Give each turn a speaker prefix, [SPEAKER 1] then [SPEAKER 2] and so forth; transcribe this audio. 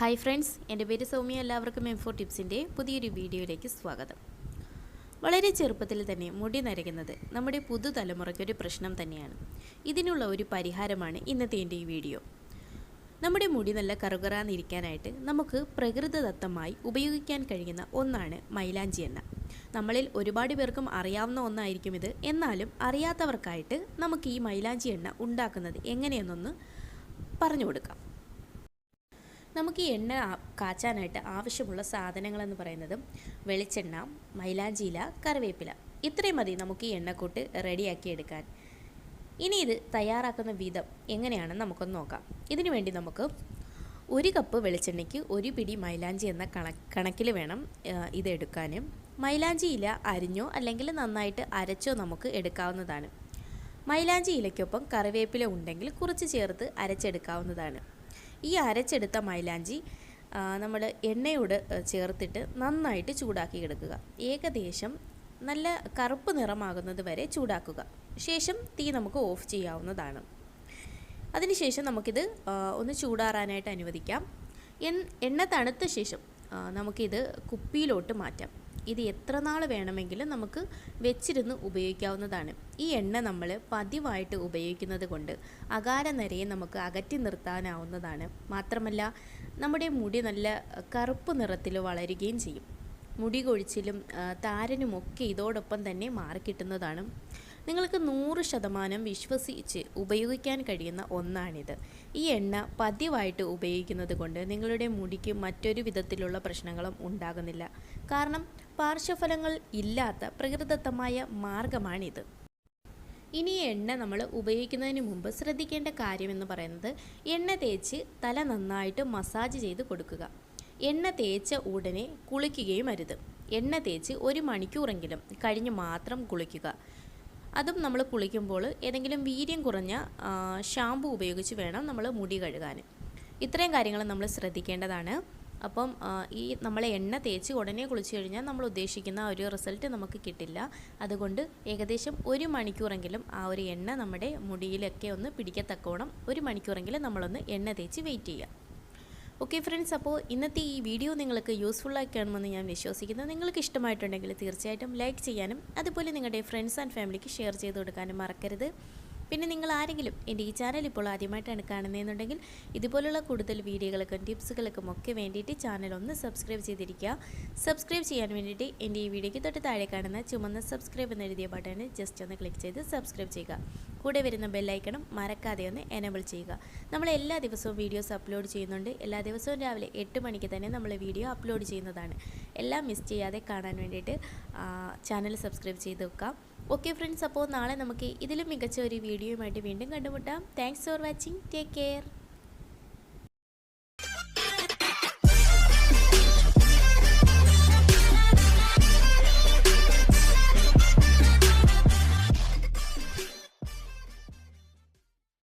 [SPEAKER 1] Hi friends എന്റെ പേര് സൗമ്യ. എല്ലാവർക്കും എം ഫോർ ടിപ്സിന്റെ പുതിയൊരു വീഡിയോയിലേക്ക് സ്വാഗതം. വളരെ ചെറുപ്പത്തിൽ തന്നെ മുടി നരകുന്നത് നമ്മുടെ പുതുതലമുറയ്ക്കൊരു പ്രശ്നം തന്നെയാണ്. ഇതിനുള്ള ഒരു പരിഹാരമാണ് ഇന്നത്തെ എന്റെ ഈ വീഡിയോ. നമ്മുടെ മുടി നല്ല കറുകറാന്നിരിക്കാനായിട്ട് നമുക്ക് പ്രകൃതിദത്തമായി ഉപയോഗിക്കാൻ കഴിയുന്ന ഒന്നാണ് മൈലാഞ്ചി എണ്ണ. നമ്മളിൽ ഒരുപാട് പേർക്കും അറിയാവുന്ന ഒന്നായിരിക്കും ഇത്. എന്നാലും അറിയാത്തവർക്കായിട്ട് നമുക്ക് ഈ മൈലാഞ്ചി എണ്ണ ഉണ്ടാക്കുന്നത് എങ്ങനെയെന്നൊന്ന് പറഞ്ഞു കൊടുക്കാം. നമുക്ക് ഈ എണ്ണ കാച്ചാനായിട്ട് ആവശ്യമുള്ള സാധനങ്ങളെന്ന് പറയുന്നത് വെളിച്ചെണ്ണ മൈലാഞ്ചിയില കറിവേപ്പില. ഇത്രയും മതി നമുക്ക് ഈ എണ്ണക്കൂട്ട് റെഡിയാക്കി എടുക്കാൻ ഇനി ഇത് തയ്യാറാക്കുന്ന വിധം എങ്ങനെയാണെന്ന് നമുക്കൊന്ന് നോക്കാം. ഇതിനു വേണ്ടി നമുക്ക് ഒരു കപ്പ് വെളിച്ചെണ്ണയ്ക്ക് ഒരു പിടി മൈലാഞ്ചി എന്ന കണ കണക്കിൽ വേണം ഇത് മൈലാഞ്ചി ഇല അരിഞ്ഞോ അല്ലെങ്കിൽ നന്നായിട്ട് അരച്ചോ നമുക്ക് എടുക്കാവുന്നതാണ്. മൈലാഞ്ചി ഇലയ്ക്കൊപ്പം കറിവേപ്പില ഉണ്ടെങ്കിൽ കുറച്ച് ചേർത്ത് അരച്ചെടുക്കാവുന്നതാണ്. ഈ അരച്ചെടുത്ത മൈലാഞ്ചി നമ്മൾ എണ്ണയോട് ചേർത്തിട്ട് നന്നായിട്ട് ചൂടാക്കി എടുക്കുക. ഏകദേശം നല്ല കറുപ്പ് നിറമാകുന്നത് വരെ ചൂടാക്കുക. ശേഷം തീ നമുക്ക് ഓഫ് ചെയ്യാവുന്നതാണ്. അതിനുശേഷം നമുക്കിത് ഒന്ന് ചൂടാറാനായിട്ട് അനുവദിക്കാം. എണ്ണ തണുത്ത ശേഷം നമുക്കിത് കുപ്പിയിലോട്ട് മാറ്റാം. ഇത് എത്ര നാൾ വേണമെങ്കിലും നമുക്ക് വെച്ചിരുന്ന് ഉപയോഗിക്കാവുന്നതാണ്. ഈ എണ്ണ നമ്മൾ പതിവായിട്ട് ഉപയോഗിക്കുന്നത് കൊണ്ട് അകാരനിരയെ നമുക്ക് അകറ്റി നിർത്താനാവുന്നതാണ്. മാത്രമല്ല നമ്മുടെ മുടി നല്ല കറുപ്പ് നിറത്തിൽ വളരുകയും ചെയ്യും. മുടി കൊഴിച്ചിലും താരനുമൊക്കെ ഇതോടൊപ്പം തന്നെ മാറിക്കിട്ടുന്നതാണ്. നിങ്ങൾക്ക് നൂറ് ശതമാനം വിശ്വസിച്ച് ഉപയോഗിക്കാൻ കഴിയുന്ന ഒന്നാണിത്. ഈ എണ്ണ പതിവായിട്ട് ഉപയോഗിക്കുന്നത് കൊണ്ട് നിങ്ങളുടെ മുടിക്ക് മറ്റൊരു വിധത്തിലുള്ള പ്രശ്നങ്ങളും ഉണ്ടാകുന്നില്ല. കാരണം പാർശ്വഫലങ്ങൾ ഇല്ലാത്ത പ്രകൃതിദത്തമായ മാർഗമാണിത്. ഇനി എണ്ണ നമ്മൾ ഉപയോഗിക്കുന്നതിന് മുമ്പ് ശ്രദ്ധിക്കേണ്ട കാര്യമെന്ന് പറയുന്നത് എണ്ണ തേച്ച് തല നന്നായിട്ട് മസാജ് ചെയ്ത് കൊടുക്കുക. എണ്ണ തേച്ച ഉടനെ കുളിക്കുകയും അരുത്. എണ്ണ തേച്ച് ഒരു മണിക്കൂറെങ്കിലും കഴിഞ്ഞ് മാത്രം കുളിക്കുക. അതും നമ്മൾ കുളിക്കുമ്പോൾ ഏതെങ്കിലും വീര്യം കുറഞ്ഞ ഷാമ്പു ഉപയോഗിച്ച് വേണം നമ്മൾ മുടി കഴുകാൻ. ഇത്രയും കാര്യങ്ങൾ നമ്മൾ ശ്രദ്ധിക്കേണ്ടതാണ്. അപ്പം ഈ നമ്മൾ എണ്ണ തേച്ച് ഉടനെ കുളിച്ച് കഴിഞ്ഞാൽ നമ്മൾ ഉദ്ദേശിക്കുന്ന ഒരു റിസൾട്ട് നമുക്ക് കിട്ടില്ല. അതുകൊണ്ട് ഏകദേശം ഒരു മണിക്കൂറെങ്കിലും ആ ഒരു എണ്ണ നമ്മുടെ മുടിയിലൊക്കെ ഒന്ന് പിടിക്കത്തക്കോണം ഒരു മണിക്കൂറെങ്കിലും നമ്മളൊന്ന് എണ്ണ തേച്ച് വെയിറ്റ് ചെയ്യുക. ഓക്കെ ഫ്രണ്ട്സ് അപ്പോൾ ഇന്നത്തെ ഈ വീഡിയോ നിങ്ങൾക്ക് യൂസ്ഫുള്ളായി കാണുമെന്ന് ഞാൻ വിശ്വസിക്കുന്നു. നിങ്ങൾക്ക് ഇഷ്ടമായിട്ടുണ്ടെങ്കിൽ തീർച്ചയായിട്ടും ലൈക്ക് ചെയ്യാനും അതുപോലെ നിങ്ങളുടെ ഫ്രണ്ട്സ് ആൻഡ് ഫാമിലിക്ക് ഷെയർ ചെയ്ത് കൊടുക്കാനും മറക്കരുത്. പിന്നെ നിങ്ങൾ ആരെങ്കിലും എന്റെ ഈ ചാനൽ ഇപ്പോൾ ആദ്യമായിട്ടാണ് കാണുന്നതെന്നുണ്ടെങ്കിൽ ഇതുപോലുള്ള കൂടുതൽ വീഡിയോകൾക്കും ടിപ്സുകൾക്കും ഒക്കെ വേണ്ടിയിട്ട് ചാനൽ ഒന്ന് സബ്സ്ക്രൈബ് ചെയ്തിരിക്കുക. സബ്സ്ക്രൈബ് ചെയ്യാൻ വേണ്ടിയിട്ട് എന്റെ ഈ വീഡിയോയ്ക്ക് തൊട്ട് താഴെ കാണുന്ന ചുമന്ന സബ്സ്ക്രൈബ് എന്ന് എഴുതിയ ബട്ടണിൽ ജസ്റ്റ് ഒന്ന് ക്ലിക്ക് ചെയ്ത് സബ്സ്ക്രൈബ് ചെയ്യുക. കൂടെ വരുന്ന ബെല്ലൈക്കണം മറക്കാതെ ഒന്ന് എനേബിൾ ചെയ്യുക. നമ്മൾ എല്ലാ ദിവസവും വീഡിയോസ് അപ്ലോഡ് ചെയ്യുന്നുണ്ട്. എല്ലാ ദിവസവും രാവിലെ എട്ട് മണിക്ക് തന്നെ നമ്മൾ വീഡിയോ അപ്ലോഡ് ചെയ്യുന്നതാണ്. എല്ലാം മിസ് ചെയ്യാതെ കാണാൻ വേണ്ടിയിട്ട് ചാനൽ സബ്സ്ക്രൈബ് ചെയ്ത് വെക്കാം. ഓക്കെ ഫ്രണ്ട്സ് അപ്പോൾ നാളെ നമുക്ക് ഇതിലും മികച്ച ഒരു വീഡിയോയുമായിട്ട് വീണ്ടും കണ്ടുമുട്ടാം. Thanks for watching take care